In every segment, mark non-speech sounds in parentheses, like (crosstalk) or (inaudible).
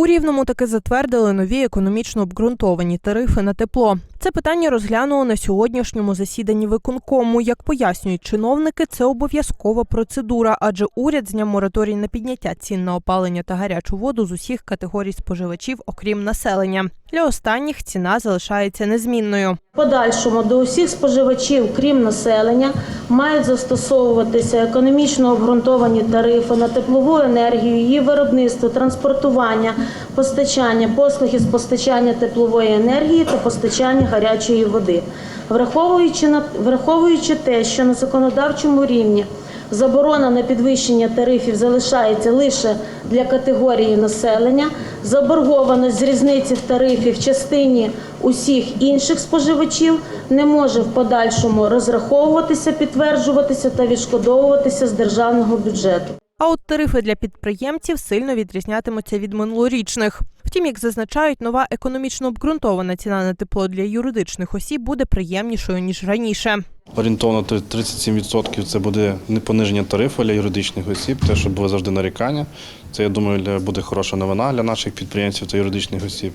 У Рівному таки затвердили нові економічно обґрунтовані тарифи на тепло. Це питання розглянули на сьогоднішньому засіданні виконкому. Як пояснюють чиновники, це обов'язкова процедура, адже уряд зняв мораторій на підняття цін на опалення та гарячу воду з усіх категорій споживачів, окрім населення. Для останніх ціна залишається незмінною. Подальшому до усіх споживачів, крім населення, мають застосовуватися економічно обґрунтовані тарифи на теплову енергію, її виробництво, транспортування, постачання, послуги з постачання теплової енергії та постачання гарячої води. Враховуючи на враховуючи те, що на законодавчому рівні Заборона на підвищення тарифів залишається лише для категорії населення. Заборгованість з різниці тарифів в частині усіх інших споживачів не може в подальшому розраховуватися, підтверджуватися та відшкодовуватися з державного бюджету. А от тарифи для підприємців сильно відрізнятимуться від минулорічних. Втім, як зазначають, нова економічно обґрунтована ціна на тепло для юридичних осіб буде приємнішою ніж раніше. Орієнтовно 37% це буде не пониження тарифу для юридичних осіб, те, що були завжди нарікання. Це, я думаю, буде хороша новина для наших підприємців та юридичних осіб.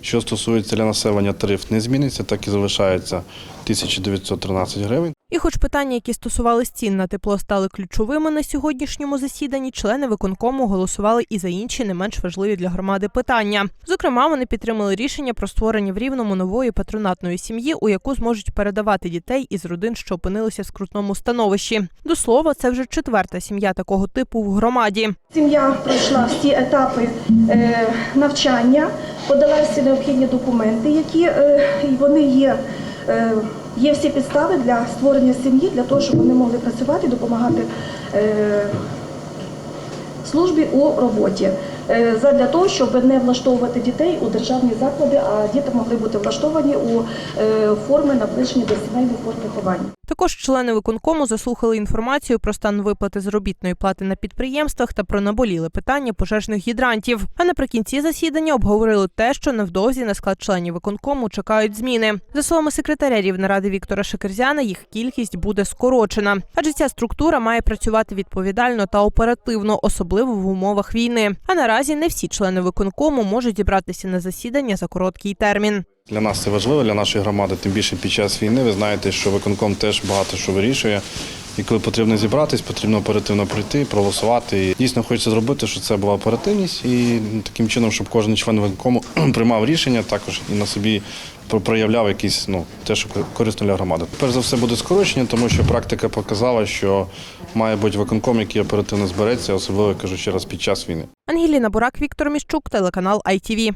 Що стосується для населення, тариф не зміниться, так і залишається 1913 гривень. І хоч питання, які стосувались цін на тепло, стали ключовими на сьогоднішньому засіданні, члени виконкому голосували і за інші не менш важливі для громади питання. Зокрема, вони підтримали рішення про створення в рівному нової патронатної сім'ї, у яку зможуть передавати дітей із родин, що опинилися в скрутному становищі. До слова, це вже четверта сім'я такого типу в громаді. Сім'я пройшла всі етапи е, навчання, подала всі необхідні документи, які е, вони є. Е, Є всі підстави для створення сім'ї, для того, щоб вони могли працювати допомагати службі у роботі. Е, Задля того, щоб не влаштовувати дітей у державні заклади, а діти могли бути влаштовані у е, форми наближені до сімейних форм виховання. Також члени виконкому заслухали інформацію про стан виплати заробітної плати на підприємствах та про наболіле питання пожежних гідрантів. А наприкінці засідання обговорили те, що невдовзі на склад членів виконкому чекають зміни. За словами секретаря Рівнеради Віктора Шекерзяна, їх кількість буде скорочена, адже ця структура має працювати відповідально та оперативно, особливо в умовах війни. А наразі не всі члени виконкому можуть зібратися на засідання за короткий термін. Для нас це важливо, для нашої громади, тим більше під час війни. Ви знаєте, що виконком теж багато що вирішує. І коли потрібно зібратись, потрібно оперативно прийти, проголосувати. І дійсно хочеться зробити, щоб це була оперативність, і таким чином, щоб кожен член виконкому (clears throat) приймав рішення, також і на собі проявляв якісь ну те, що корисно для громади. Перш за все буде скорочення, тому що практика показала, що має бути виконком, який оперативно збереться, особливо кажу ще раз під час війни. Ангеліна Бурак, Віктор Міщук, телеканал ITV.